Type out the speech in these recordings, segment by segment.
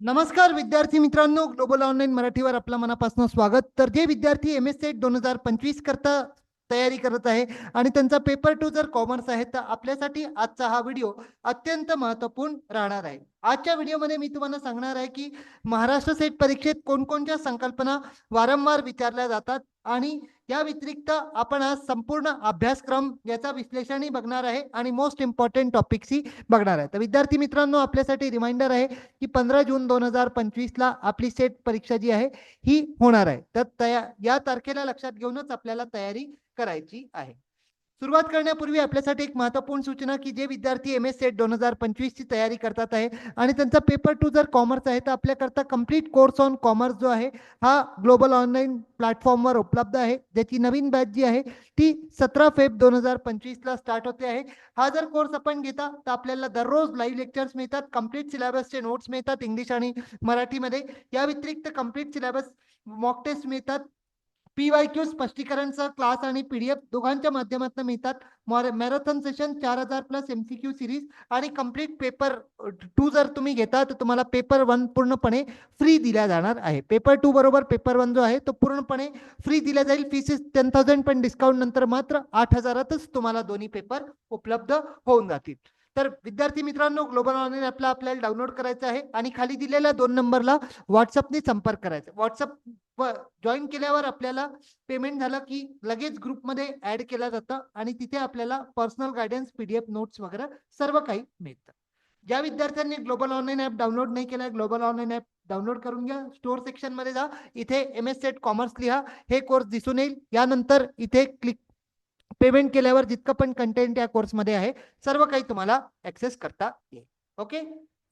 नमस्कार विद्यार्थी मित्रांनो ग्लोबल ऑनलाईन मराठीवर आपलं मनापासून स्वागत. तर जे विद्यार्थी एम एस सेट दोन हजार पंचवीस करता तयारी करत आहे आणि त्यांचा पेपर टू जर कॉमर्स आहे तर आपल्यासाठी आजचा हा व्हिडिओ अत्यंत महत्त्वपूर्ण राहणार आहे. आजच्या व्हिडिओमध्ये मी तुम्हाला सांगणार आहे की महाराष्ट्र सेट परीक्षेत कोणकोणत्या संकल्पना वारंवार विचारल्या जातात आणि या व्यतिरिक्त आपण आज संपूर्ण अभ्यासक्रम याचा विश्लेषणही बघणार आहे आणि मोस्ट इम्पॉर्टंट टॉपिक्सही बघणार आहे. तर विद्यार्थी मित्रांनो आपल्यासाठी रिमाइंडर आहे की पंधरा जून दोन हजार पंचवीसला आपली सेट परीक्षा जी आहे ही होणार आहे. तर तया या तारखेला लक्षात घेऊनच आपल्याला तयारी करायची आहे. सुरुवात करण्यापूर्वी आपल्यासाठी एक महत्त्वपूर्ण सूचना की जे विद्यार्थी एम एस सेट दोन हजार पंचवीसची तयारी करतात आहे आणि त्यांचा पेपर टू जर कॉमर्स आहे तर आपल्याकरता कंप्लीट कोर्स ऑन कॉमर्स जो आहे हा ग्लोबल ऑनलाईन प्लॅटफॉर्मवर उपलब्ध आहे. ज्याची नवीन बॅच जी आहे ती सतरा फेब दोन हजार पंचवीसला स्टार्ट होते आहे. हा जर कोर्स आपण घेता तर आपल्याला दररोज लाईव्ह लेक्चर्स मिळतात कंप्लीट सिलेबसचे नोट्स मिळतात इंग्लिश आणि मराठीमध्ये. या व्यतिरिक्त कंप्लीट सिलेबस मॉक टेस्ट मिळतात. पी वाय क्यू स्पष्टीकरणचा क्लास आणि पीडीएफ दोघांच्या माध्यमातून मिळतात. मॅरेथॉन सेशन चार हजार प्लस एमसीक्यू सिरीज आणि कंप्लीट पेपर टू जर तुम्ही घेता तर तुम्हाला पेपर वन पूर्णपणे फ्री दिला जाणार आहे. पेपर टू बरोबर पेपर वन जो आहे तो पूर्णपणे फ्री दिला जाईल. फीस टेन थाउजंड पण डिस्काउंट नंतर मात्र आठ हजारातच तुम्हाला दोन्ही पेपर उपलब्ध होऊन जातील. तर विद्यार्थी मित्रांनो ग्लोबल ऑनलाईन ॲपला आपल्याला डाउनलोड करायचं आहे आणि खाली दिलेल्या दोन नंबरला व्हॉट्सअपने संपर्क करायचा. व्हॉट्सअप जॉईन केल्यावर आपल्याला पेमेंट झालं की लगेच ग्रुपमध्ये ऍड केलं जातं आणि तिथे आपल्याला पर्सनल गायडन्स पीडीएफ नोट्स वगैरे सर्व काही मिळतं. ज्या विद्यार्थ्यांनी ग्लोबल ऑनलाईन ॲप डाउनलोड नाही केला ग्लोबल ऑनलाईन ॲप डाउनलोड करून घ्या. स्टोअर सेक्शनमध्ये जा. इथे एम एस सेट कॉमर्स लिहा. हे कोर्स दिसून येईल. यानंतर इथे क्लिक पेमेंट केल्यावर जितकं पण कंटेंट या कोर्समध्ये आहे सर्व काही तुम्हाला ऍक्सेस करता येईल. ओके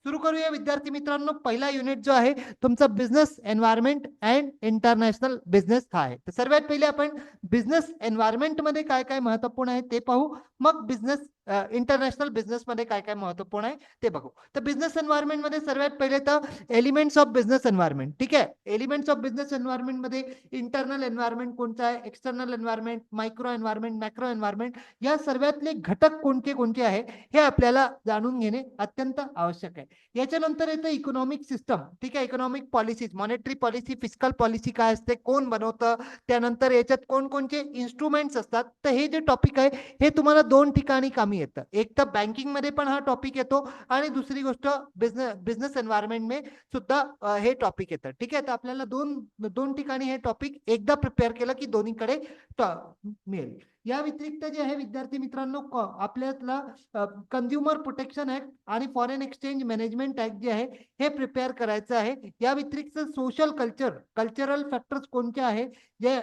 सुरू करूया विद्यार्थी मित्रांनो. पहिला युनिट जो आहे तुमचा business environment and international business हा आहे. तर सर्वात पहिले आपण बिझनेस एन्व्हायरमेंटमध्ये काय काय महत्त्वपूर्ण आहे ते पाहू. मग बिझनेस इंटरनॅशनल बिझनेस मध्ये काय काय महत्त्वपूर्ण आहे ते बघू. तर बिझनेस एन्व्हायरमेंटमध्ये सर्वात पहिले तर एलिमेंट्स ऑफ बिझनेस एन्व्हायरमेंट ठीक आहे? एलिमेंट्स ऑफ बिझनेस एन्व्हायरमेंटमध्ये इंटरनल एन्व्हायरमेंट कोणतं आहे? External environment micro environment macro environment या सर्वातले घटक कोणते कोणते आहे? हे आपल्याला जाणून घेणे अत्यंत आवश्यक आहे. याच्यानंतर येतं इकॉनॉमिक सिस्टम ठीक आहे? Economic policies monetary policy physical policy काय असते? कोण बनवतं? त्यानंतर याच्यात कोणकोणते इन्स्ट्रुमेंट्स असतात? तर हे जे टॉपिक आहे हे तुम्हाला दोन ठिकाणी कामी येतं. एक तर बँकिंगमध्ये पण हा टॉपिक येतो आणि दुसरी गोष्ट बिझनेस बिझनेस एन्व्हायरमेंटमध्ये सुद्धा हे टॉपिक येतं. ठीक आहे? तर आपल्याला दोन दोन ठिकाणी हे टॉपिक एकदा प्रिपेअर केलं की दोन्हीकडे मिळेल. या व्यतिरिक्त जे आहे विद्यार्थी मित्रांनो आपल्याला कन्झ्युमर प्रोटेक्शन ऍक्ट आणि फॉरेन एक्सचेंज मॅनेजमेंट ऍक्ट जे आहे हे प्रिपेअर करायचं आहे. या व्यतिरिक्त सोशल कल्चर कल्चरल फॅक्टर्स कोणते आहे जे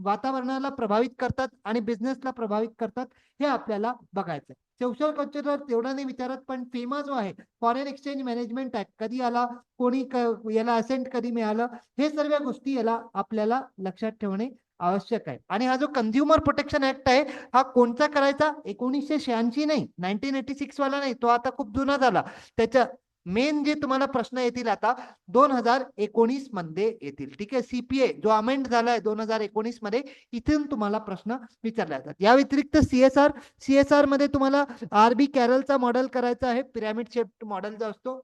वातावरणाला प्रभावित करतात आणि बिझनेसला प्रभावित करतात हे आपल्याला बघायचं सोशल कल्चरवर तेवढा नाही विचारत पण फेमा जो आहे फॉरेन एक्सचेंज मॅनेजमेंट ऍक्ट कधी आला कोणी याला असेंट कधी मिळालं हे सर्व गोष्टी याला आपल्याला लक्षात ठेवणे आवश्यक आहे. आणि हा जो कन्झ्युमर प्रोटेक्शन ऍक्ट आहे हा कोणता करायचा? एकोणीसशे शहाऐंशी नाही. नाईन्टीन एटी सिक्स वाला नाही. तो आता खूप जुना झाला. त्याच्या मेन जे तुम्हाला प्रश्न येतील आता दोन हजार एकोणीसमध्ये येतील. ठीक आहे? सीपीए जो अमेंड झालाय दोन हजार एकोणीसमध्ये इथून तुम्हाला प्रश्न विचारले जातात. या व्यतिरिक्त सीएसआर सीएसआरमध्ये तुम्हाला आरबी कॅरलचा मॉडेल करायचा आहे. पिरामिड शेप मॉडेल जो असतो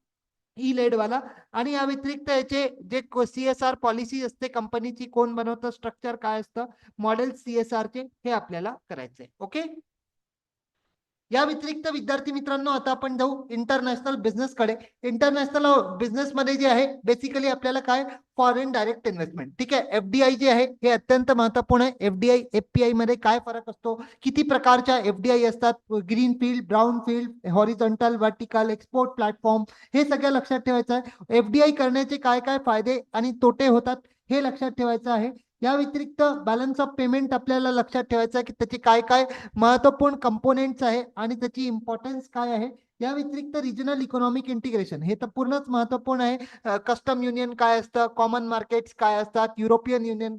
ई लेड वाला. आणि या व्यतिरिक्त याचे जे सीएसआर पॉलिसी असते कंपनीची कोण बनवतं स्ट्रक्चर काय असतं मॉडेल सीएसआर चे हे आपल्याला करायचंय. ओके या व्यतिरिक्त विद्यार्थी मित्रांनो आता आपण जाऊ इंटरनॅशनल बिझनेस कडे. इंटरनॅशनल बिझनेस मध्ये जे आहे बेसिकली आपल्याला काय? फॉरेन डायरेक्ट इन्व्हेस्टमेंट ठीक आहे? एफडीआय जे आहे हे अत्यंत महत्त्वपूर्ण आहे. एफडीआय एफपीआयमध्ये काय फरक असतो? किती प्रकारच्या एफडीआय असतात? Green field brown field horizontal vertical export platform हे सगळं लक्षात ठेवायचं आहे. एफडीआय करण्याचे काय काय फायदे आणि तोटे होतात हे लक्षात ठेवायचं आहे. या व्यतिरिक्त बॅलन्स ऑफ पेमेंट आपल्याला लक्षात ठेवायचं आहे की त्याचे काय काय महत्त्वपूर्ण कंपोनेंट्स आहे आणि त्याची इम्पॉर्टन्स काय आहे? या व्यतिरिक्त रिजनल इकॉनॉमिक इंटिग्रेशन हे तर पूर्णच महत्त्वपूर्ण आहे. कस्टम युनियन काय असतं? कॉमन मार्केट्स काय असतात? युरोपियन युनियन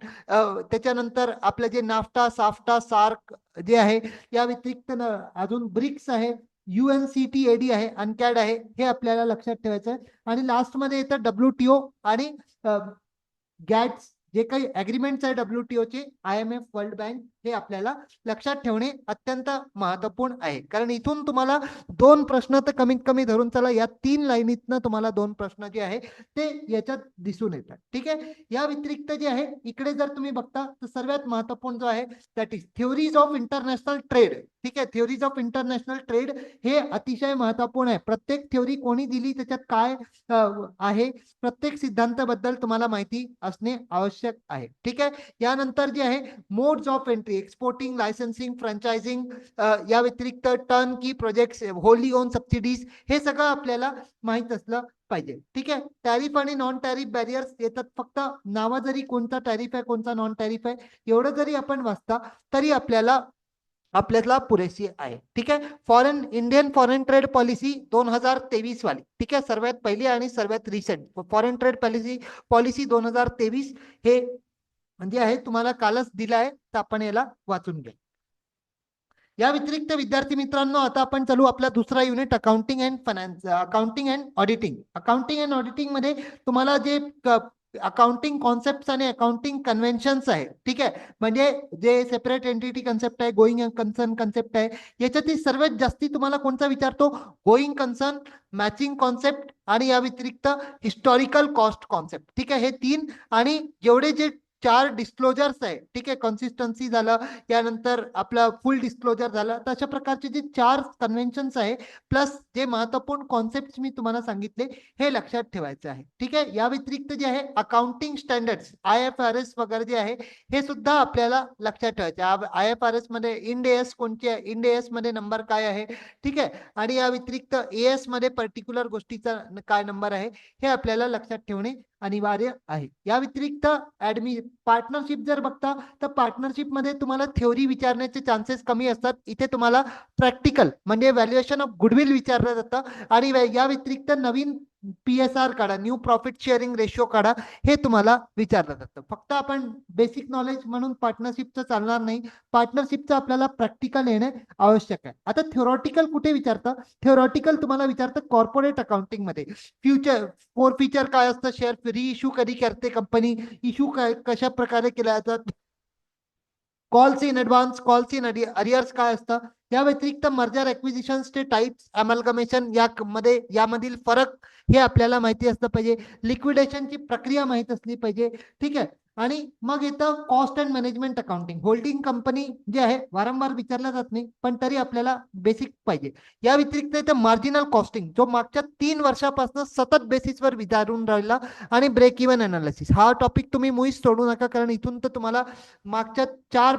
त्याच्यानंतर आपलं जे नाफ्टा साफ्टा सार्क जे आहे या व्यतिरिक्त अजून ब्रिक्स आहे युएन सी टी एडी आहे अनकॅड आहे हे आपल्याला लक्षात ठेवायचं आहे. आणि लास्टमध्ये येतं डब्ल्यू टी ओ आणि गॅट्स जे काही अग्रीमेंट्स आहे डब्ल्यू चे I M F world bank हे आपल्याला लक्षात ठेवणे अत्यंत महत्त्वपूर्ण आहे. कारण इथून तुम्हाला दोन प्रश्न तर कमीत कमी धरून चला या तीन लाईनीतनं तुम्हाला दोन प्रश्न जे आहे ते याच्यात दिसून येतात. ठीक आहे? या व्यतिरिक्त जे आहे इकडे जर तुम्ही बघता तर सर्वात महत्त्वपूर्ण जो आहे that is theories of international trade ठीक आहे? थिअरीज ऑफ इंटरनॅशनल ट्रेड हे अतिशय महत्त्वपूर्ण आहे. प्रत्येक थिअरी कोणी दिली त्याच्यात काय आहे? प्रत्येक सिद्धांताबद्दल तुम्हाला माहिती असणे आवश्यक आहे. ठीक आहे? यानंतर जे आहे modes of entry exporting licensing franchising या व्यतिरिक्त टर्न की प्रोजेक्ट होली ओन सबसिडीज हे सगळं आपल्याला माहीत असलं पाहिजे. ठीक आहे? टॅरिफ आणि नॉन टॅरिफ बॅरियर्स येतात. फक्त नावा जरी कोणता टॅरिफ आहे कोणता नॉन टॅरिफ आहे एवढं जरी आपण वाचता तरी आपल्याला आपल्याला पुरेशी आहे. ठीक आहे? Foreign Indian foreign trade policy दोन हजार तेवीस वाली. ठीक आहे? सर्वात पहिली आणि सर्वात recent foreign trade policy policy दोन हजार तेवीस हे म्हणजे आहे तुम्हाला कालच दिलं आहे तर आपण याला वाचून घ्या. या व्यतिरिक्त विद्यार्थी मित्रांनो आता आपण चालू आपला दुसरा unit accounting and finance accounting and auditing accounting and ऑडिटिंगमध्ये तुम्हाला जे अकाउंटिंग कॉन्सेप्ट आणि अकाउंटिंग कन्व्हेन्शन्स आहे. ठीक आहे? म्हणजे जे सेपरेट एंटिटी कन्सेप्ट आहे गोईंग कन्सर्न कन्सेप्ट आहे याच्यातील सर्वात जास्ती तुम्हाला कोणता विचारतो गोईंग कन्सर्न मॅचिंग कॉन्सेप्ट आणि या व्यतिरिक्त हिस्टॉरिकल कॉस्ट कॉन्सेप्ट ठीक आहे? हे तीन आणि जेवढे जे चार डिस्क्लोजर्स आहे. ठीक आहे कन्सिस्टन्सी झालं यानंतर आपलं फुल डिस्क्लोजर झालं. तर अशा प्रकारचे जे चार कन्व्हेन्शन्स आहे प्लस जे महत्त्वपूर्ण कॉन्सेप्ट मी तुम्हाला सांगितले हे लक्षात ठेवायचं आहे. ठीक आहे या व्यतिरिक्त जे आहे accounting standards I F R S वगैरे जे आहे हे सुद्धा आपल्याला लक्षात ठेवायचे आय एफ आर एसमध्ये इंडेएस कोणते आहे? इंडेएसमध्ये नंबर काय आहे? ठीक आहे आणि या व्यतिरिक्त एएसमध्ये पर्टिक्युलर गोष्टीचा काय नंबर आहे हे आपल्याला लक्षात ठेवणे अनिवार्य आहे. या व्यतिरिक्त ऍडमि पार्टनरशिप जर बघता तर पार्टनरशिपमध्ये तुम्हाला थेओरी विचारण्याचे चान्सेस कमी असतात. इथे तुम्हाला प्रॅक्टिकल म्हणजे व्हॅल्युएशन ऑफ गुडविल विचारलं जातं. आणि या व्यतिरिक्त नवीन पी एस आर काढा न्यू प्रॉफिट शेअरिंग रेशो काढा हे तुम्हाला विचारलं जातं. फक्त आपण बेसिक नॉलेज म्हणून पार्टनरशिपचं चालणार नाही. पार्टनरशिपचं आपल्याला प्रॅक्टिकल येणे आवश्यक आहे. आता थ्योरॉटिकल कुठे विचारतं? थ्योरॉटिकल तुम्हाला विचारतं कॉर्पोरेट अकाउंटिंगमध्ये. फ्युचर फोर फीचर काय असतं? शेअर री इश्यू कधी करते कंपनी इश्यू काय कशा प्रकारे केल्या जातात. Calls in advance calls in arrears काय असतं? या व्यतिरिक्त मर्जर चे टाइप्स अमॅल्गमेशन या मध्ये यामधील फरक हे आपल्याला माहिती असलं पाहिजे. लिक्विडेशनची प्रक्रिया माहीत असली पाहिजे. ठीक आहे? आणि मग येतं cost and management accounting holding company जे आहे वारंवार विचारल्या जात नाही पण तरी आपल्याला बेसिक पाहिजे. या व्यतिरिक्त येतं मार्जिनल कॉस्टिंग जो मागच्या तीन वर्षापासून सतत बेसिसवर विचारून राहिला आणि ब्रेक इव्हन अनालिसिस हा टॉपिक तुम्ही मुळीच सोडू नका कारण इथून तर तुम्हाला मागच्या चार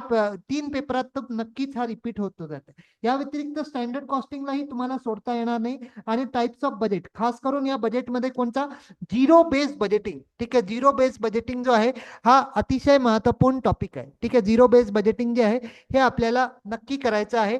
तीन पेपरात तर नक्कीच हा रिपीट होत जाते. या व्यतिरिक्त स्टँडर्ड कॉस्टिंगलाही तुम्हाला सोडता येणार नाही. आणि टाइप्स ऑफ बजेट खास करून या बजेटमध्ये कोणता झिरो बेस बजेटिंग ठीक आहे? झिरो बेस बजेटिंग जो आहे हा हा अतिशय महत्त्वपूर्ण टॉपिक आहे. ठीक आहे झिरो बेस बजेटिंग जे आहे हे आपल्याला नक्की करायचं आहे.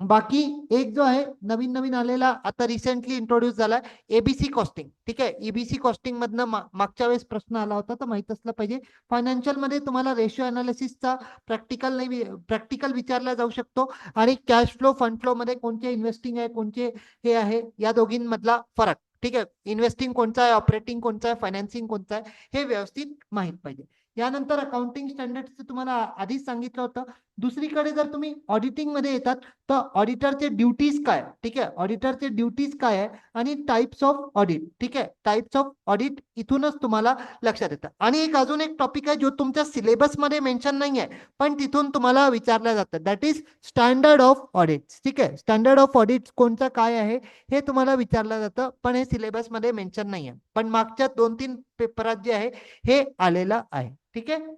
बाकी एक जो आहे नवीन नवीन आलेला आता रिसेंटली इंट्रोड्यूस झाला एबीसी कॉस्टिंग ठीक आहे एबीसी कॉस्टिंग मधनं मागच्या वेळेस प्रश्न आला होता तर माहीत असलं पाहिजे. फायनान्शियलमध्ये तुम्हाला रेशिओ अनालिसिसचा प्रॅक्टिकल नाही प्रॅक्टिकल विचारला जाऊ शकतो. आणि कॅश फ्लो फंड फ्लो मध्ये कोणते इन्व्हेस्टिंग आहे कोणते हे आहे या दोघींमधला फरक. ठीक आहे? इन्व्हेस्टिंग कोणचं आहे? ऑपरेटिंग कोणचं आहे? फायनान्सिंग कोणचं आहे? हे व्यवस्थित माहीत पाहिजे. यानंतर अकाउंटिंग स्टँडर्डचं तुम्हाला आधीच सांगितलं होतं. दुसरीकडे जर तुम्ही ऑडिटिंगमध्ये येतात तर ऑडिटरचे ड्युटीज काय? ठीक आहे? ऑडिटरचे ड्युटीज काय आहे? आणि टाईप्स ऑफ ऑडिट ठीक आहे? टाईप्स ऑफ ऑडिट इथूनच तुम्हाला लक्षात येतं. आणि एक अजून एक टॉपिक आहे जो तुमच्या सिलेबसमध्ये मेन्शन नाही आहे पण तिथून तुम्हाला विचारलं जातं. That is standard of audit ठीक आहे? स्टँडर्ड ऑफ ऑडिट कोणतं काय आहे हे तुम्हाला विचारलं जातं पण हे सिलेबसमध्ये मेन्शन नाही आहे. पण मागच्या दोन तीन पेपरात जे आहे हे आलेलं आहे. ठीक आहे?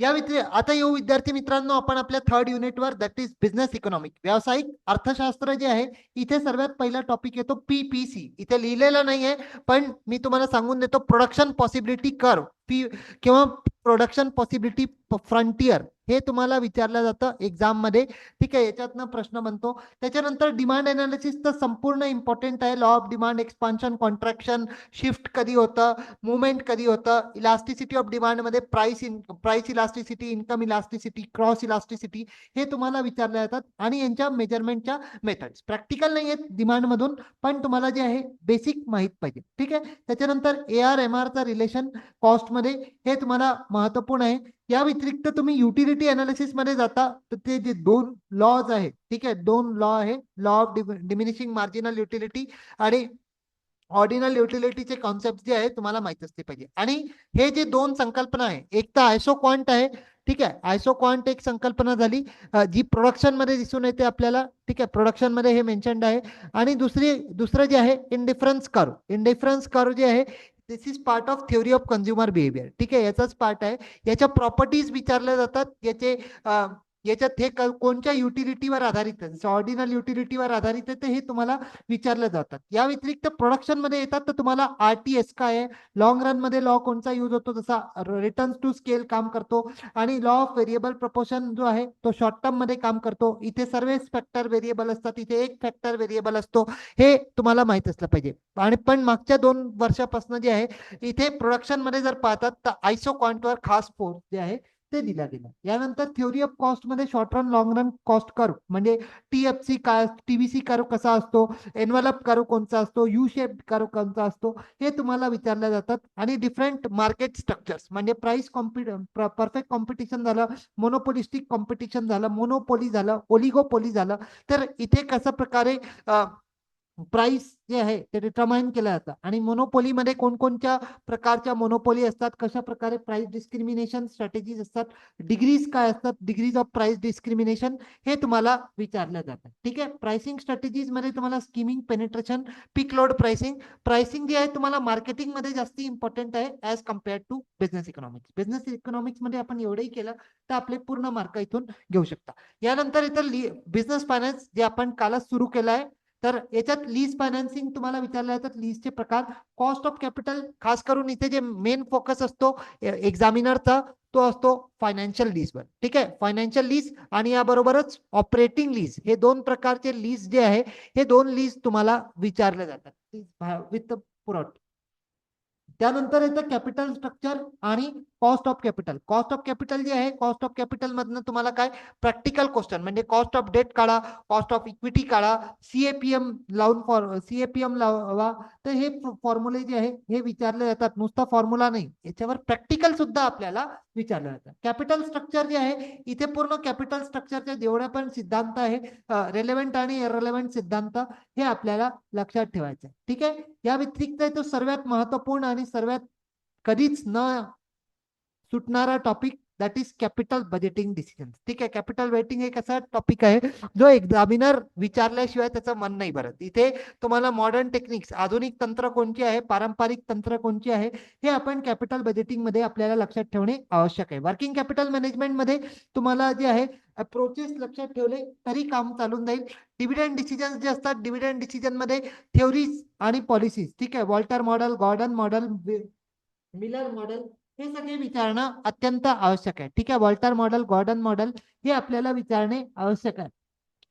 या व्यतिरिक्त आता येऊ विद्यार्थी मित्रांनो आपण आपल्या थर्ड युनिटवर दॅट इज बिझनेस इकॉनॉमिक व्यावसायिक अर्थशास्त्र जे आहे इथे सर्वात पहिला टॉपिक येतो पीपीसी इथे लिहिलेलं नाहीये पण मी तुम्हाला सांगून देतो प्रोडक्शन पॉसिबिलिटी कर्व पी किंवा प्रोडक्शन पॉसिबिलिटी फ्रंटियर हे तुम्हाला विचारलं जातं एक्झाममध्ये. ठीक आहे याच्यातनं प्रश्न बनतो. त्याच्यानंतर डिमांड अनालिसिस तर संपूर्ण इम्पॉर्टंट आहे. Law of demand expansion contraction shift कधी होतं मुवमेंट कधी होतं elasticity of डिमांडमध्ये price in price elasticity income elasticity cross elasticity हे तुम्हाला विचारले जातात आणि यांच्या मेजरमेंटच्या मेथड्स प्रॅक्टिकल नाही आहेत डिमांडमधून पण तुम्हाला जे आहे बेसिक माहीत पाहिजे. ठीक आहे? त्याच्यानंतर ए आर एम आरचा रिलेशन मध्ये हे तुम्हाला महत्त्वपूर्ण आहे. या व्यतिरिक्त तुम्ही युटिलिटी अनालिसिसमध्ये जाता तर ते जे दोन लॉज आहे ठीक आहे? दोन लॉ आहे law of diminishing marginal utility आणि ऑर्डिनल युटिलिटीचे कॉन्सेप्ट जे आहे तुम्हाला माहीत असले पाहिजे. आणि हे जे दोन संकल्पना आहे एक तर आयसो क्वांट आहे ठीक आहे? आयसो क्वांट एक संकल्पना झाली जी प्रोडक्शनमध्ये दिसून येते आपल्याला ठीक आहे? प्रोडक्शनमध्ये हे मेन्शन्ड आहे. आणि दुसरी दुसरं जे आहे इंडिफरन्स कर्व इंडिफरन्स कर्व जे आहे this is part of theory of consumer behaviour ठीक आहे? याचाच पार्ट आहे. याच्या प्रॉपर्टीज विचारल्या जातात. याचे याच्यात हे कोणत्या युटिलिटीवर आधारित आहे? ऑर्डिनल युटिलिटीवर आधारित आहे ते हे तुम्हाला विचारले जातात. या व्यतिरिक्त प्रोडक्शनमध्ये येतात तर तुम्हाला आर टी एस काय आहे? लॉंग रनमध्ये लॉ कोणचा यूज होतो? जसा रिटर्न टू स्केल काम करतो आणि लॉ ऑफ व्हेरिएबल प्रपोशन जो आहे तो शॉर्ट टर्ममध्ये काम करतो. इथे सर्वच फॅक्टर व्हेरिएबल असतात इथे एक फॅक्टर व्हेरिएबल असतो. हे तुम्हाला माहीत असलं पाहिजे. आणि पण मागच्या दोन वर्षापासून जे आहे इथे प्रोडक्शनमध्ये जर पाहतात तर आयसो क्वांटवर खास फोर्स जे आहे ते दिल्या गेलं यानंतर थ्योरी ऑफ कॉस्टमध्ये short run long run cost curve म्हणजे टीएफसी काय टीव्हीसी कर्व कसा असतो एनवलप कर्व कोणता असतो यू शेप कर्व कोणता असतो हे तुम्हाला विचारल्या जातात. आणि डिफरंट मार्केट स्ट्रक्चर्स म्हणजे प्राइस कॉम्पि परफेक्ट कॉम्पिटिशन झालं मोनोपोलिस्टिक कॉम्पिटिशन झालं मोनोपोली झालं ओलिगोपोली झालं. तर इथे कशा प्रकारे प्राइस जे आहे ते डिटर्माइन केलं जातं. आणि मोनोपोलीमध्ये कोणकोणत्या प्रकारच्या मोनोपोली असतात? कशा प्रकारे प्राइस डिस्क्रिमिनेशन स्ट्रॅटेजीज असतात? डिग्रीज काय असतात? डिग्रीज ऑफ प्राइस डिस्क्रिमिनेशन हे तुम्हाला विचारलं जातं. ठीक आहे? प्राइसिंग स्ट्रॅटेजीजमध्ये तुम्हाला skimming penetration peak load pricing pricing जे आहे तुम्हाला मार्केटिंगमध्ये जास्ती इम्पॉर्टंट आहे as compared to business economics business इकॉनॉमिक्समध्ये आपण एवढंही केलं तर आपले पूर्ण मार्क इथून घेऊ शकता. यानंतर इथं बिझनेस फायनान्स जे आपण कालच सुरू केलं आहे तर याच्यात लीज फायनान्सिंग तुम्हाला विचारलं जातात लीजचे प्रकार कॉस्ट ऑफ कॅपिटल खास करून इथे जे मेन फोकस असतो एक्झामिनरचा तो असतो फायनान्शियल लीजवर ठीक आहे? फायनान्शियल लीज आणि याबरोबरच ऑपरेटिंग लीज हे दोन प्रकारचे लीज जे आहे हे दोन लीज तुम्हाला विचारले जातात. वित्त पुरवठा. त्यानंतर येतं कॅपिटल स्ट्रक्चर आणि cost of capital cost of capital जे आहे कॉस्ट ऑफ कॅपिटल मधनं तुम्हाला काय? प्रॅक्टिकल क्वेश्चन म्हणजे कॉस्ट ऑफ डेट काढा कॉस्ट ऑफ इक्विटी काढा सीएपीएम लावून फॉर सीएपीएम लावा. तर हे फॉर्म्युले जे आहे हे विचारले जातात. नुसता फॉर्म्युला नाही. याच्यावर प्रॅक्टिकल सुद्धा आपल्याला विचारलं जातं. कॅपिटल स्ट्रक्चर जे आहे इथे पूर्ण कॅपिटल स्ट्रक्चरचे जेवढे पण सिद्धांत आहे रेलेव्हेंट आणि इरेलेव्हंट सिद्धांत हे आपल्याला लक्षात ठेवायचं आहे ठीक आहे? या व्यतिरिक्त तो सर्वात महत्त्वपूर्ण आणि सर्वात कधीच न सुटणारा topic that is capital budgeting decision ठीक आहे कॅपिटल वेटिंग एक असा टॉपिक आहे? जो एक्झामिनर विचारल्याशिवाय त्याचं मन नाही भरत. इथे तुम्हाला मॉडर्न टेक्निक्स आधुनिक तंत्र कोणती आहे? पारंपरिक तंत्र कोणती आहे? हे आपण कॅपिटल बजेटिंगमध्ये आपल्याला लक्षात ठेवणे आवश्यक आहे. वर्किंग कॅपिटल मॅनेजमेंटमध्ये तुम्हाला जे आहे अप्रोचेस लक्षात ठेवले तरी काम चालून जाईल. डिव्हिडंड डिसिजन जे असतात डिव्हिडंड डिसिजनमध्ये थेओरीज आणि पॉलिसीज ठीक आहे Walter model Gordon model Miller model हे सगळे विचारणं अत्यंत आवश्यक आहे. ठीक आहे वॉल्टर मॉडेल गॉर्डन मॉडेल हे आपल्याला विचारणे आवश्यक आहे.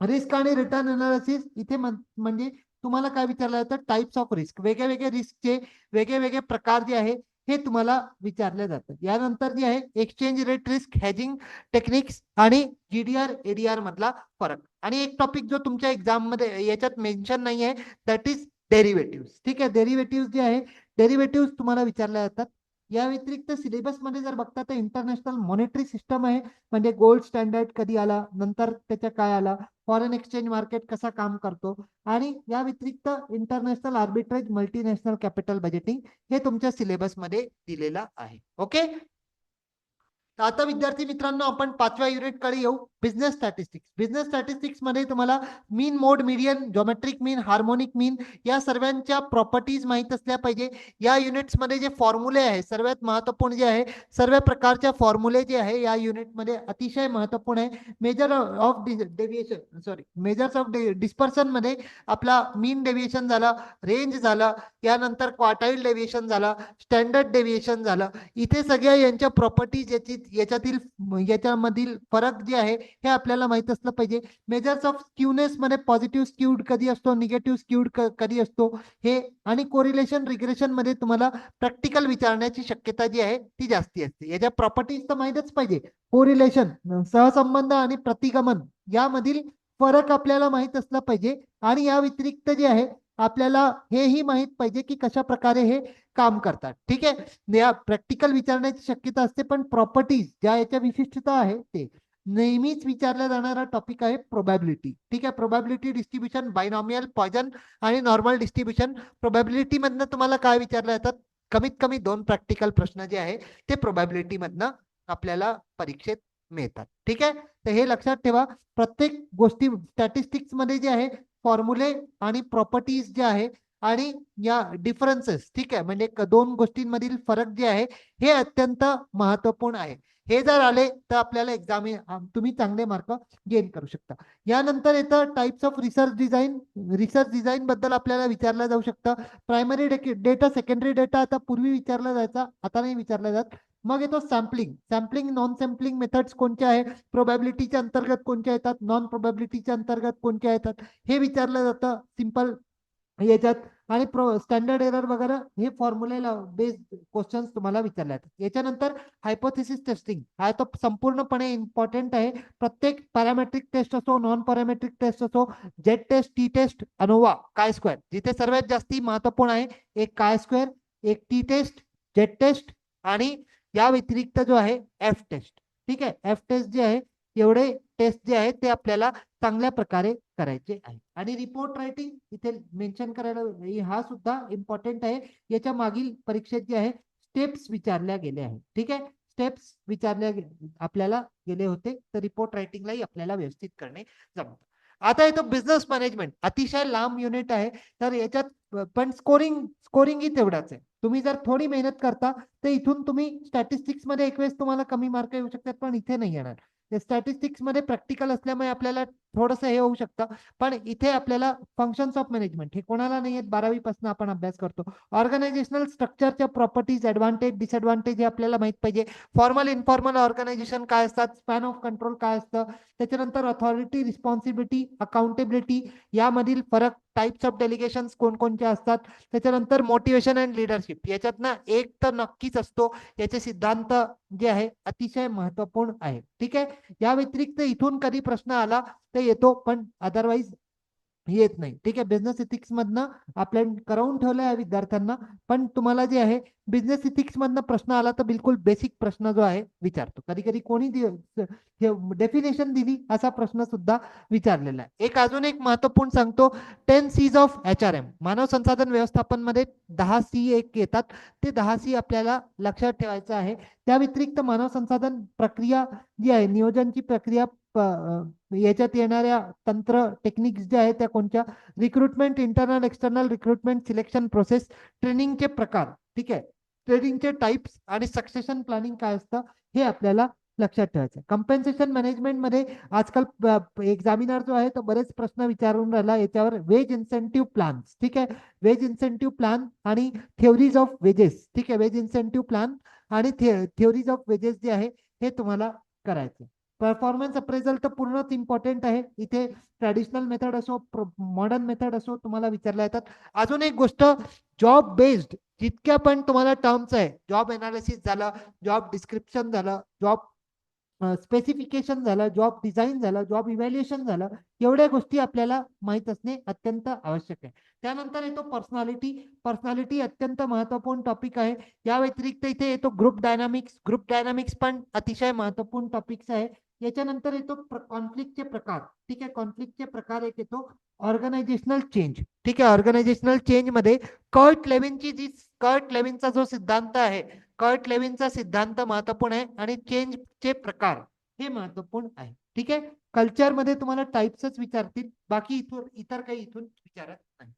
रिस्क आणि रिटर्न अनालिसिस इथे म्हणजे तुम्हाला काय विचारलं जातं? टाइप्स ऑफ रिस्क वेगळे वेगळे रिस्कचे वेगळे वेगळे प्रकार जे आहे हे तुम्हाला विचारले जातं. यानंतर जे आहे exchange rate risk hedging techniques आणि जीडीआर एडीआर मधला फरक. आणि एक टॉपिक जो तुमच्या एक्झाममध्ये याच्यात मेन्शन नाही आहे दॅट इज डेरिव्हेटिव्ह ठीक आहे डेरिव्हेटिव्ह जे आहे डेरिव्हेटिव्ह तुम्हाला विचारल्या जातात. या व्यतिरिक्त सिलेबसमध्ये जर बघता तर इंटरनॅशनल मॉनिटरी सिस्टम आहे. म्हणजे गोल्ड स्टँडर्ड कधी आला? नंतर त्याच्या काय आला? फॉरेन एक्सचेंज मार्केट कसा काम करतो? आणि या व्यतिरिक्त international arbitrage multinational capital budgeting हे तुमच्या सिलेबसमध्ये दिलेलं आहे. ओके तर आता विद्यार्थी मित्रांनो आपण पाचव्या युनिटकडे येऊ. बिझनेस स्टॅटिस्टिक्स बिझनेस स्टॅटिस्टिक्समध्ये तुम्हाला mean mode median geometric mean harmonic mean या सर्वांच्या प्रॉपर्टीज माहीत असल्या पाहिजे. या युनिट्समध्ये जे फॉर्म्युले आहे सर्वात महत्त्वपूर्ण जे आहे सर्व प्रकारच्या फॉर्म्युले जे आहे या युनिटमध्ये अतिशय महत्त्वपूर्ण आहे. Measure of deviation sorry measures of डिस्पर्सनमध्ये आपला मीन डेव्हिएशन झाला रेंज झाला यानंतर क्वार्टाईल डेव्हिएशन झाला स्टँडर्ड डेव्हिएशन झालं. इथे सगळ्या यांच्या प्रॉपर्टीज याची याच्यातील याच्यामधील फरक जे आहे हे आपल्याला माहीत असलं पाहिजे. मेजर्स ऑफ स्क्यूनेस मध्ये पॉझिटिव्ह स्क्यूड कधी असतो निगेटिव्ह स्क्यूड कधी असतो हे आणि कोरिलेशन रिग्रेशनमध्ये तुम्हाला प्रॅक्टिकल विचारण्याची शक्यता जी आहे ती जास्ती असते. याच्या प्रॉपर्टीज तर माहितच पाहिजे. कोरिलेशन सहसंबंध आणि प्रतिगमन यामधील फरक आपल्याला माहीत असला पाहिजे. आणि या व्यतिरिक्त जे आहे आपल्याला हेही माहीत पाहिजे की कशा प्रकारे हे काम करतात. ठीक आहे? या प्रॅक्टिकल विचारण्याची शक्यता असते पण प्रॉपर्टीज ज्या याच्या विशिष्टता आहे ते. नेहमीच विचारला जाणारा टॉपिक आहे प्रोबॅबिलिटी ठीक आहे? प्रोबॅबिलिटी डिस्ट्रीब्युशन बायनॉमियल पॉयझन आणि नॉर्मल डिस्ट्रीब्युशन प्रोबॅबिलिटी मधनं तुम्हाला काय विचारलं जातात कमीत कमी दोन प्रॅक्टिकल प्रश्न जे आहे ते प्रोबॅबिलिटी मधनं आपल्याला परीक्षेत मिळतात. ठीक आहे? तर हे लक्षात ठेवा. प्रत्येक गोष्टी स्टॅटिस्टिक्समध्ये जे आहे फॉर्म्युले आणि प्रॉपर्टीज जे आहे आणि या डिफरन्सेस ठीक आहे? म्हणजे दोन गोष्टींमधील फरक जे आहे हे अत्यंत महत्त्वपूर्ण आहे. हे जर आले तर आपल्याला एक्झाम तुम्ही चांगले मार्क गेन करू शकता. यानंतर येतं types of research design research design बद्दल आपल्याला विचारलं जाऊ शकतं. प्रायमरी डेटा सेकंडरी डेटा आता पूर्वी विचारला जायचा आता नाही विचारला जात. मग येतो sampling sampling non sampling methods कोणत्या आहे प्रोबॅबिलिटीच्या अंतर्गत कोणत्या येतात? नॉन प्रोबॅबिलिटीच्या अंतर्गत कोणत्या येतात? हे विचारलं जातं. सिंपल याच्यात आणि प्रो स्टँडर्ड एरर वगैरे हे फॉर्म्युलेला बेस्ड क्वेश्चन्स तुम्हाला विचारले आहेत याच्यानंतर हायपोथेसिस टेस्टिंग हा तो संपूर्णपणे इम्पॉर्टंट आहे. प्रत्येक पॅरामेट्रिक टेस्ट असो नॉन पॅरामेट्रिक टेस्ट असो Z test T test ANOVA chi square जिथे सर्वात जास्ती महत्त्वपूर्ण आहे एक काय स्क्वेअर एक टी टेस्ट जेट टेस्ट आणि या व्यतिरिक्त जो आहे एफ टेस्ट ठीक आहे? एफ टेस्ट जे आहे एवढे टेस्ट जे आहेत ते आपल्याला चांगल्या प्रकारे करायचे आहे आणि रिपोर्ट रायटिंग इथे मेन्शन करायला हा सुद्धा इम्पॉर्टंट आहे. याच्या मागील परीक्षेत जे आहे स्टेप्स विचारल्या गेल्या आहेत. ठीक आहे? स्टेप्स विचारल्या आपल्याला गेले होते. तर रिपोर्ट रायटिंगलाही आपल्याला व्यवस्थित करणे जमतं. आता येतो बिझनेस मॅनेजमेंट अतिशय लांब युनिट आहे. तर याच्यात पण स्कोरिंग स्कोरिंग ही तेवढाच आहे. तुम्ही जर थोडी मेहनत करता तर इथून तुम्ही स्टॅटिस्टिक्समध्ये एक वेळेस तुम्हाला कमी मार्क येऊ शकतात पण इथे नाही येणार. स्टॅटिस्टिक्समध्ये प्रॅक्टिकल असल्यामुळे आपल्याला थोडस हे होऊ शकतं. पण इथे आपल्याला फंक्शन्स ऑफ मॅनेजमेंट हे कोणाला नाही आहेत बारावी पासून आपण अभ्यास करतो. ऑर्गनायझेशनल स्ट्रक्चरच्या प्रॉपर्टीज ऍडव्हान्टेज डिसएडव्हान्टेज हे आपल्याला माहीत पाहिजे. फॉर्मल इन्फॉर्मल ऑर्गनायझेशन काय असतात? स्पॅन ऑफ कंट्रोल काय असतं? त्याच्यानंतर अथॉरिटी रिस्पॉन्सिबिलिटी अकाउंटेबिलिटी यामधील फरक टाइप्स ऑफ डेलिगेशन कोणकोणते असतात? त्याच्यानंतर मोटिवेशन अँड लिडरशिप याच्यात ना एक तर नक्कीच असतो. याचे सिद्धांत जे आहे अतिशय महत्त्वपूर्ण आहे. ठीक आहे? या व्यतिरिक्त इथून कधी प्रश्न आला? तर येतो पण अदरवाईज येत नाही. ठीक आहे? बिझनेस इथिक्स मधनं आपल्या करवून ठेवलं आहे विद्यार्थ्यांना पण तुम्हाला जे आहे बिझनेस इथिक्स मधनं प्रश्न आला तर बिलकुल बेसिक प्रश्न जो आहे विचारतो. कधी कधी कोणी डेफिनेशन दिली असा प्रश्न सुद्धा विचारलेला आहे. एक अजून एक महत्त्वपूर्ण सांगतो. Ten Cs of H R M मानव संसाधन व्यवस्थापनमध्ये दहा सी एक येतात. ते दहा सी आपल्याला लक्षात ठेवायचं आहे. त्या व्यतिरिक्त मानव संसाधन प्रक्रिया जी आहे नियोजनची प्रक्रिया याच्यात येणाऱ्या तंत्र टेक्निक्स ज्या आहेत त्या कोणत्या? Recruitment internal external recruitment selection process ट्रेनिंगचे प्रकार. ठीक आहे? ट्रेनिंगचे टाइप्स आणि सक्सेशन प्लॅनिंग काय असतं? हे आपल्याला लक्षात ठेवायचं कम्पेन्सेशन मॅनेजमेंटमध्ये आजकाल एक्झामिनर जो आहे तो बरेच प्रश्न विचारून राहिला. याच्यावर वेज इन्सेंटिव्ह प्लॅन ठीक आहे? वेज इन्सेंटिव्ह प्लॅन आणि थेवरीज ऑफ वेजेस ठीक आहे? वेज इन्सेंटिव्ह प्लॅन आणि थेवरीज ऑफ वेजेस जे आहे हे तुम्हाला करायचं परफॉर्मन्स अप्रेझल तर पूर्णच इम्पॉर्टंट आहे. इथे ट्रॅडिशनल मेथड असो मॉडर्न मेथड असो तुम्हाला विचारल्या येतात. अजून एक गोष्ट जॉब बेस्ड जितक्या पण तुम्हाला टर्म्स आहे जॉब एनालिसिस झालं जॉब डिस्क्रिप्शन झालं जॉब स्पेसिफिकेशन झालं जॉब डिझाईन झालं जॉब इव्हॅल्युएशन झालं एवढ्या गोष्टी आपल्याला माहीत असणे अत्यंत आवश्यक आहे. त्यानंतर येतो पर्सनॅलिटी पर्सनॅलिटी अत्यंत महत्त्वपूर्ण टॉपिक आहे. या व्यतिरिक्त इथे येतो ग्रुप डायनामिक्स ग्रुप डायनामिक्स पण अतिशय महत्त्वपूर्ण टॉपिक्स आहे. याच्यानंतर येतो कॉन्फ्लिक्टचे प्रकार. ठीक आहे? कॉन्फ्लिक्टचे प्रकार एक येतो ऑर्गनायझेशनल चेंज ठीक आहे? ऑर्गनायझेशनल चेंजमध्ये कर्ट लेविनची जी कर्ट लेविनचा जो सिद्धांत आहे कर्ट लेविनचा सिद्धांत महत्त्वपूर्ण आहे आणि चेंजचे प्रकार हे महत्त्वपूर्ण आहे. ठीक आहे? कल्चरमध्ये तुम्हाला टाईप्सच विचारतील. बाकी इथून इतर काही इथून विचारत नाही.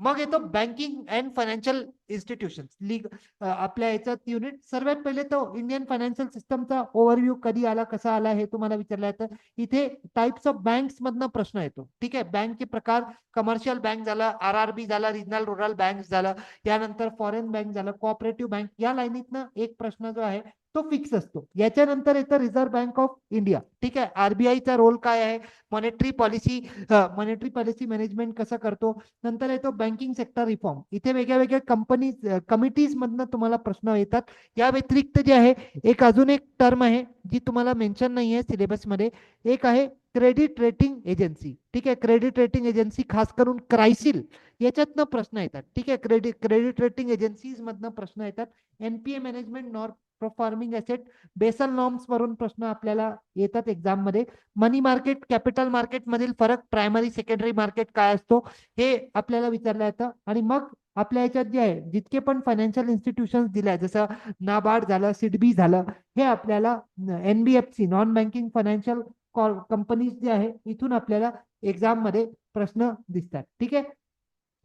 मग येतो बँकिंग अँड फायनान्शियल इन्स्टिट्यूशन लीग आपल्या याच्यात युनिट सर्वात पहिले तो इंडियन फायनान्शियल सिस्टमचा ओव्हरव्ह्यू कधी आला कसा आला हे तुम्हाला विचारलं जातं. इथे टाइप्स ऑफ बँक्स मधनं प्रश्न येतो. ठीक आहे? बँकचे प्रकार कमर्शियल बँक झाला आर आर बी झाला रिजनल रुरल बँक झालं यानंतर फॉरेन बँक झालं कॉपरेटिव्ह बँक या लाईनीतनं एक प्रश्न जो आहे तो फिक्स असतो. याच्यानंतर येतं रिझर्व्ह बँक ऑफ इंडिया ठीक आहे? आरबीआयचा रोल काय आहे? Monetary policy monetary policy management कसं करतो? नंतर येतो बँकिंग सेक्टर रिफॉर्म इथे वेगळ्या वेगळ्या कंपनीज कमिटीज मधनं तुम्हाला प्रश्न येतात. या व्यतिरिक्त जे आहे एक अजून एक टर्म आहे जी तुम्हाला मेन्शन नाही आहे सिलेबसमध्ये एक आहे क्रेडिट रेटिंग एजन्सी ठीक आहे? क्रेडिट रेटिंग एजन्सी खास करून क्रायसिल याच्यातनं प्रश्न येतात. ठीक आहे? क्रेडिट क्रेडिट रेटिंग एजन्सीज मधनं प्रश्न येतात. NPA management non performing asset Basel norms वरून प्रश्न आपल्याला येतात एक्झाममध्ये. मनी मार्केट कॅपिटल मार्केट मधील फरक प्रायमरी सेकंडरी मार्केट काय असतो हे आपल्याला विचारलं जातं. आणि मग आपल्या याच्यात जे आहे जितके पण फायनान्शियल इन्स्टिट्यूशन दिल्या जसं नाबार्ड झालं सिडबी झालं हे आपल्याला NBFC non banking financial companies जे आहे इथून आपल्याला एक्झाममध्ये प्रश्न दिसतात. ठीक आहे?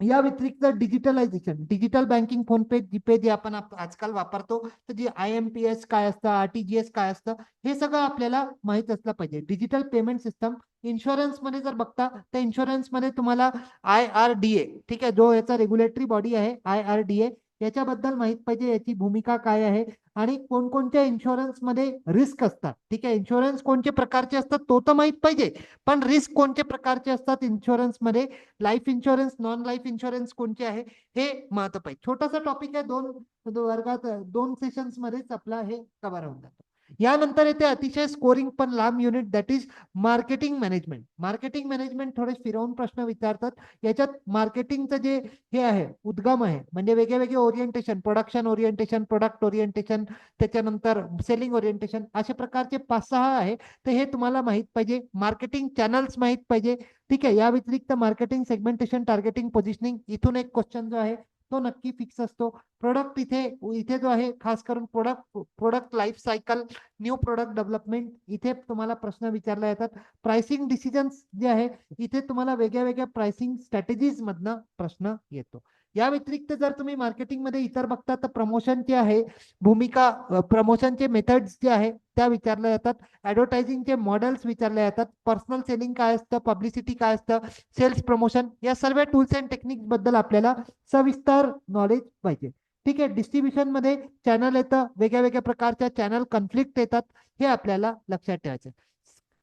या व्यतिरिक्त digitalization digital banking PhonePe GPay जे आपण आजकाल वापरतो तर जे आय एम पी एस काय असतं आर टी जी एस काय असतं हे सगळं आपल्याला माहीत असलं पाहिजे. डिजिटल पेमेंट सिस्टम इन्शुरन्समध्ये जर बघता तर इन्शुरन्समध्ये तुम्हाला आय आर डी ए ठीक आहे जो याचा रेग्युलेटरी बॉडी आहे आय आर डी ए याच्याबद्दल माहीत पाहिजे याची भूमिका काय आहे आणि कोणकोणत्या इन्शुरन्समध्ये रिस्क असतात. ठीक आहे इन्शुरन्स कोणते प्रकारचे असतात तो तर माहीत पाहिजे. पण रिस्क कोणत्या प्रकारचे असतात इन्शुरन्समध्ये? Life insurance non life insurance कोणते आहे? हे महत्त्व पाहिजे छोटासा टॉपिक आहे दोन वर्गात दोन सेशन्स मध्येच आपला हे कव्हर होऊन जातो. यानंतर येते अतिशय स्कोरिंग पण लांब unit that is marketing management marketing management थोडे फिरवून प्रश्न विचारतात. याच्यात मार्केटिंगचं जे हे आहे उद्गम आहे म्हणजे वेगळे वेगळे orientation production orientation product orientation त्याच्यानंतर सेलिंग ओरिएंटेशन अशा प्रकारचे पाच सहा आहे. तर हे तुम्हाला माहीत पाहिजे. मार्केटिंग चॅनल्स माहीत पाहिजे. ठीक आहे या व्यतिरिक्त मार्केटिंग सेगमेंटेशन टार्गेटिंग पोझिशनिंग इथून एक क्वेश्चन जो आहे तो नक्की फिक्स असतो. प्रोडक्ट इथे इथे जो आहे खास करून product product life cycle new product development इथे तुम्हाला प्रश्न विचारला येतात प्राइसिंग डिसिजन्स जे आहे इथे तुम्हाला वेगळ्या वेगळ्या प्राइसिंग स्ट्रॅटेजीज मधनं प्रश्न येतो. या व्यतिरिक्त जर तुम्ही मार्केटिंगमध्ये इतर बघता तर प्रमोशनचे आहे भूमिका प्रमोशनचे मेथड्स जे आहे त्या विचारल्या जातात. ॲडव्हर्टायझिंगचे मॉडेल्स विचारले जातात. पर्सनल सेलिंग काय असतं? पब्लिसिटी काय असतं? सेल्स प्रमोशन या सर्व टूल्स अँड टेक्निक्सबद्दल आपल्याला सविस्तर नॉलेज पाहिजे. ठीक आहे? डिस्ट्रीब्युशनमध्ये चॅनल येतं. वेगळ्या वेगळ्या प्रकारच्या चॅनल कन्फ्लिक्ट येतात. हे आपल्याला लक्षात ठेवायचं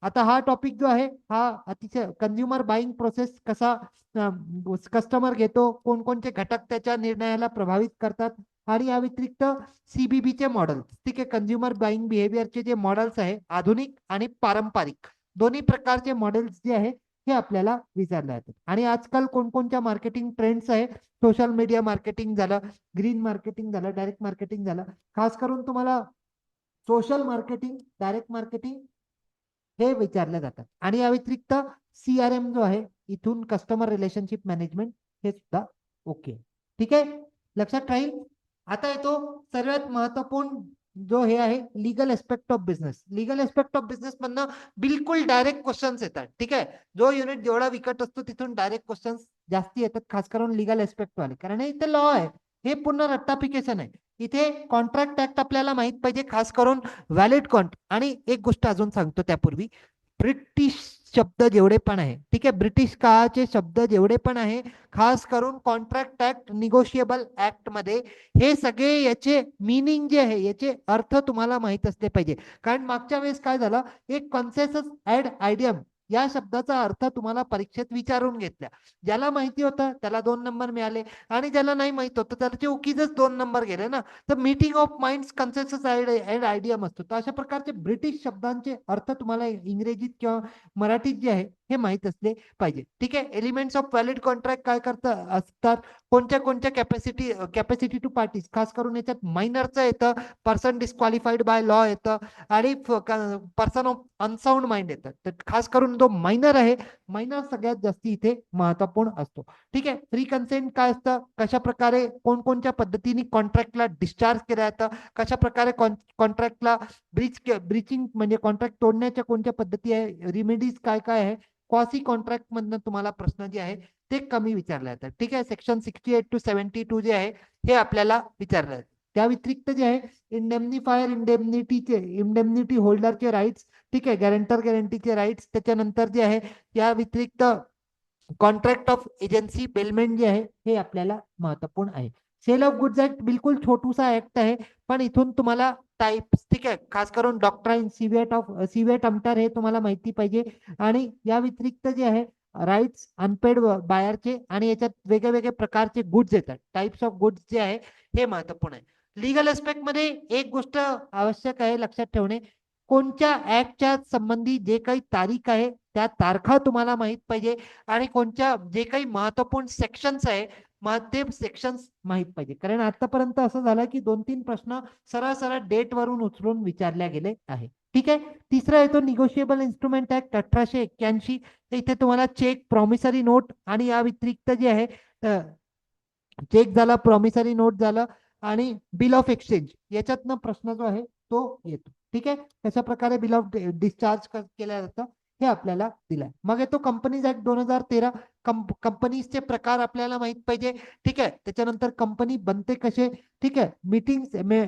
आता हा टॉपिक जो आहे हा अतिशय कंझ्युमर बाईंग प्रोसेस कसा कस्टमर घेतो कोणकोणते घटक त्याच्या निर्णयाला प्रभावित करतात आणि या व्यतिरिक्त सीबीबीचे मॉडेल्स ठीक आहे कन्झ्युमर बाईंग बिहेवियरचे जे मॉडेल्स आहे आधुनिक आणि पारंपरिक दोन्ही प्रकारचे मॉडेल्स जे आहे हे आपल्याला विचारले जातात. आणि आजकाल कोणकोणत्या मार्केटिंग ट्रेंड्स आहे सोशल मीडिया मार्केटिंग झालं ग्रीन मार्केटिंग झालं डायरेक्ट मार्केटिंग झालं खास करून तुम्हाला सोशल मार्केटिंग डायरेक्ट मार्केटिंग हे विचारले जातात आणि या व्यतिरिक्त सीआरएम जो आहे इथून कस्टमर रिलेशनशिप मॅनेजमेंट हे सुद्धा ओके ठीक आहे? लक्षात राहील? आता येतो सर्वात महत्त्वपूर्ण जो हे आहे legal aspect of business legal aspect of business मधनं बिलकुल डायरेक्ट क्वेश्चन्स येतात. ठीक आहे? जो युनिट जेवढा विकट असतो तिथून डायरेक्ट क्वेश्चन्स जास्ती येतात खास करून लिगल एस्पेक्ट वाले. कारण हे इथे लॉ आहे. हे पूर्ण रट्टाफिकेशन आहे इथे कॉन्ट्रॅक्ट ऍक्ट आपल्याला माहीत पाहिजे खास करून व्हॅलिड कॉन्ट आणि एक गोष्ट अजून सांगतो त्यापूर्वी. ब्रिटिश शब्द जेवढे पण आहे ठीक आहे ब्रिटिश काळाचे शब्द जेवढे पण आहे खास करून कॉन्ट्रॅक्ट ऍक्ट निगोशिएबल ऍक्टमध्ये हे सगळे याचे मिनिंग जे आहे याचे अर्थ तुम्हाला माहीत असले पाहिजे. कारण मागच्या वेळेस काय झालं एक कॉन्सेस ऍड आयडियम या शब्दाचा अर्थ तुम्हाला परीक्षेत विचारून घेतल्या. ज्याला माहिती होतं त्याला दोन नंबर मिळाले. आणि ज्याला नाही माहीत होतं त्याचे उकीजच दोन नंबर गेले ना तर meeting of mind consensus ad idem असतो. तर अशा प्रकारचे ब्रिटिश शब्दांचे अर्थ तुम्हाला इंग्रजीत किंवा मराठीत जे आहे हे माहीत असले पाहिजे. ठीक आहे? एलिमेंट्स ऑफ व्हॅलिड कॉन्ट्रॅक्ट काय करतात असतात? कोणत्या कोणत्या कॅपॅसिटी कॅपॅसिटी टू पार्टीज खास करून याच्यात मायनरचं येतं पर्सन डिस्क्वालिफाईड बाय लॉ येतं आणि पर्सन ऑफ अनसाऊंड माइंड येतं. तर खास करून जो मायनर आहे मायनर सगळ्यात जास्ती इथे महत्त्वपूर्ण असतो. ठीक आहे? फ्री कन्सेंट काय असतं? कशा प्रकारे कोणकोणत्या पद्धतीने कॉन्ट्रॅक्टला डिस्चार्ज केलं जातं? कशा प्रकारे कॉन्ट्रॅक्टला ब्रिच ब्रिचिंग म्हणजे कॉन्ट्रॅक्ट तोडण्याच्या कोणत्या पद्धती आहे? रिमेडीज काय काय आहे? क्वासी कॉन्ट्रॅक्ट मधनं तुम्हाला प्रश्न जे आहे ते कमी विचारले जातं ठीक आहे? Section sixty eight to seventy two जे आहे हे आपल्याला विचारलं जातं त्या व्यतिरिक्त जे आहे इंडेमनिफायर इंडेमनिटीचे इंडेमनिटी होल्डरचे राईट्स ठीक आहे गॅरंटर गॅरंटीचे राईट्स त्याच्यानंतर जे आहे या व्यतिरिक्त कॉन्ट्रॅक्ट ऑफ एजन्सी बेलमेंट जे आहे हे आपल्याला महत्त्वपूर्ण आहे. सेल ऑफ गुड्स ऍक्ट बिलकुल छोटूसा ऍक्ट आहे पण इथून तुम्हाला टाइप्स ठीक आहे खास करून doctrine caveat of caveat emptor हे तुम्हाला माहिती पाहिजे. आणि या व्यतिरिक्त जे आहे राईट्स अनपेड बायरचे आणि याच्यात वेगळे वेगळे प्रकारचे गुड्स येतात. टाइप्स ऑफ गुड्स जे आहे हे महत्त्वपूर्ण आहे. लिगल एस्पेक्टमध्ये एक गोष्ट आवश्यक आहे लक्षात ठेवणे. कोणत्या ऍक्टच्या संबंधी जे काही तारीख आहे त्या तारखा तुम्हाला माहीत पाहिजे आणि कोणत्या जे काही महत्त्वपूर्ण सेक्शन्स आहे ते सेक्शन्स माहीत पाहिजे. कारण आतापर्यंत असं झालं की दोन तीन प्रश्न सरळ सरळ डेट वरून उचलून विचारल्या गेले आहे. ठीक आहे? तिसरा येतो निगोशिएबल इन्स्ट्रुमेंट ऍक्ट अठराशे एक्क्याऐंशी. इथे तुम्हाला चेक प्रॉमिसरी नोट आणि या व्यतिरिक्त जे आहे चेक झाला प्रॉमिसरी नोट झालं आणि बिल ऑफ एक्सचेंज याच्यातनं प्रश्न जो आहे तो येतो. ठीक आहे? कशा प्रकारे बिल ऑफ डिस्चार्ज केलं जातं. हे आपल्याला दिलंय. मग येतो कंपनीज ऍक्ट दोन हजार तेरा कंपनीजचे प्रकार आपल्याला माहीत पाहिजे. ठीक आहे? त्याच्यानंतर कंपनी बनते कसे? ठीक आहे? मीटिंग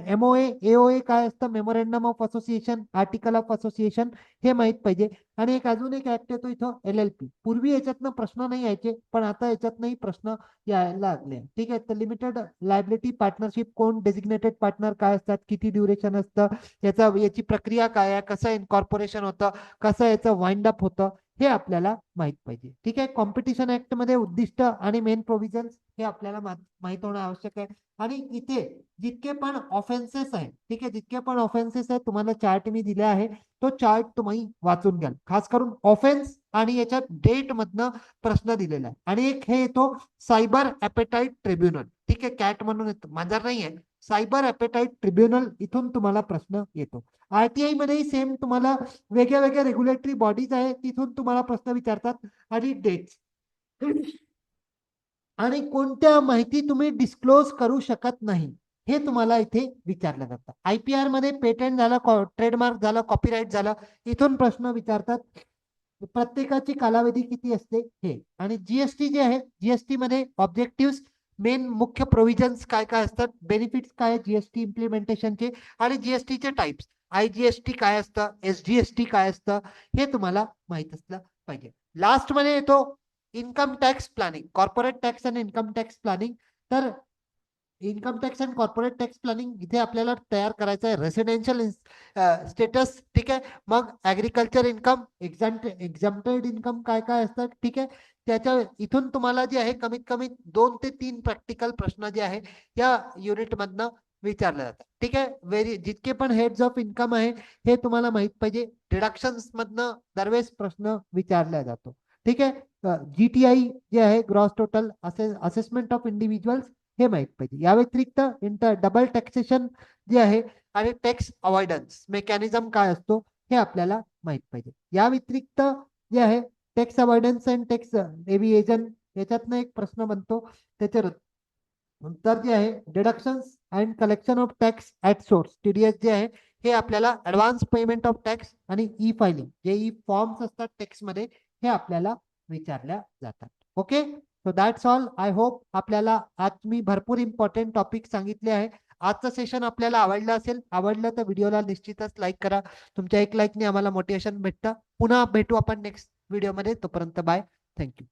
एमओए एओए काय असतं? Memorandum of association article of association हे माहीत पाहिजे. आणि एक अजून एक ऍक्ट येतो इथं एल एल पी पूर्वी याच्यातनं प्रश्न नाही यायचे पण आता याच्यातनंही प्रश्न यायला लागले ठीक आहे? तर लिमिटेड लायबिलिटी पार्टनरशिप कोण? डेसिग्नेटेड पार्टनर काय असतात? किती ड्युरेशन असतं? याचा याची प्रक्रिया काय आहे? कसं इन्कॉर्पोरेशन होतं? कसं याचं वाइंड अप होतं? हे आपल्याला माहीत पाहिजे. ठीक आहे? कॉम्पिटिशन ऍक्टमध्ये उद्दिष्ट आणि मेन प्रोव्हिजन हे आपल्याला माहीत होणं आवश्यक आहे. आणि इथे जितके पण ऑफेन्सेस आहेत ठीक आहे? जितके पण ऑफेन्सेस आहेत तुम्हाला चार्ट मी दिला आहे तो चार्ट तुम्ही वाचून घ्याल. खास करून ऑफेन्स आणि याच्यात डेट मधनं प्रश्न दिलेला आहे. आणि एक हे येतो सायबर ॲपेटाईट ट्रिब्युनल ठीक आहे? कॅट म्हणून येतो. माझा नाही आहे सायबर ॲपेटाईट ट्रिब्युनल इथून तुम्हाला प्रश्न येतो. आरटीआयमध्ये सेम तुम्हाला वेगळ्या वेगळ्या रेग्युलेटरी बॉडीज आहेत तिथून तुम्हाला प्रश्न विचारतात आणि डेट्स आणि कोणत्या माहिती तुम्ही डिस्क्लोज करू शकत नाही हे तुम्हाला इथे विचारलं जातं. आयपीआरमध्ये पेटंट झालं ट्रेडमार्क झालं कॉपीराईट झालं इथून प्रश्न विचारतात. प्रत्येकाची कालावधी किती असते हे. आणि जीएसटी जे आहे जीएसटी मध्ये ऑब्जेक्टिव्ह मेन मुख्य प्रोव्हिजन्स काय काय असतात? बेनिफिट्स काय जीएसटी इम्प्लिमेंटेशनचे आणि जीएसटीचे टाइप्स आय जीएसटी काय असतं? एस जीएसटी काय असतं? हे तुम्हाला माहीत असलं पाहिजे. लास्टमध्ये येतो income tax planning corporate tax and income tax planning तर income tax and corporate tax planning इथे आपल्याला तयार करायचं आहे. रेसिडेन्शियल स्टेटस ठीक आहे? मग agriculture income exam exempted income काय काय असतं ठीक आहे? त्याच्या इथून तुम्हाला जे आहे कमीत कमी दोन ते तीन प्रॅक्टिकल प्रश्न जे आहे या युनिट मधनं विचारले जातात. ठीक आहे? व्हेरी जितके पण हेड्स ऑफ इन्कम आहे हे तुम्हाला माहीत पाहिजे. डिडक्शन मधनं दरवेळेस प्रश्न विचारला जातो. ठीक आहे? जीटीआय जे आहे gross total assessment of individuals हे माहीत पाहिजे. या व्यतिरिक्त इंटर डबल टॅक्सेशन जे आहे आणि टॅक्स अवॉइडन्स मेकॅनिझम काय असतो हे आपल्याला माहीत पाहिजे. या व्यतिरिक्त जे आहे tax avoidance and tax evasion याच्यातनं एक प्रश्न बनतो. त्याच्या नंतर जे आहे deductions and collection of tax at source TDS जे आहे हे आपल्याला ऍडव्हान्स पेमेंट ऑफ टॅक्स आणि ई फायलिंग जे e ई फॉर्म्स असतात टॅक्समध्ये हे आपल्याला विचारल्या जातात. Okay so that's all I hope आपल्याला आज मी भरपूर इम्पॉर्टंट टॉपिक सांगितले आहे. आजचं सेशन आपल्याला आवडलं असेल आवडलं तर व्हिडिओला निश्चितच लाईक करा. तुमच्या एक लाईकने आम्हाला मोटिवेशन भेटतं. पुन्हा भेटू आपण नेक्स्ट व्हिडिओमध्ये तोपर्यंत बाय. थँक्यू.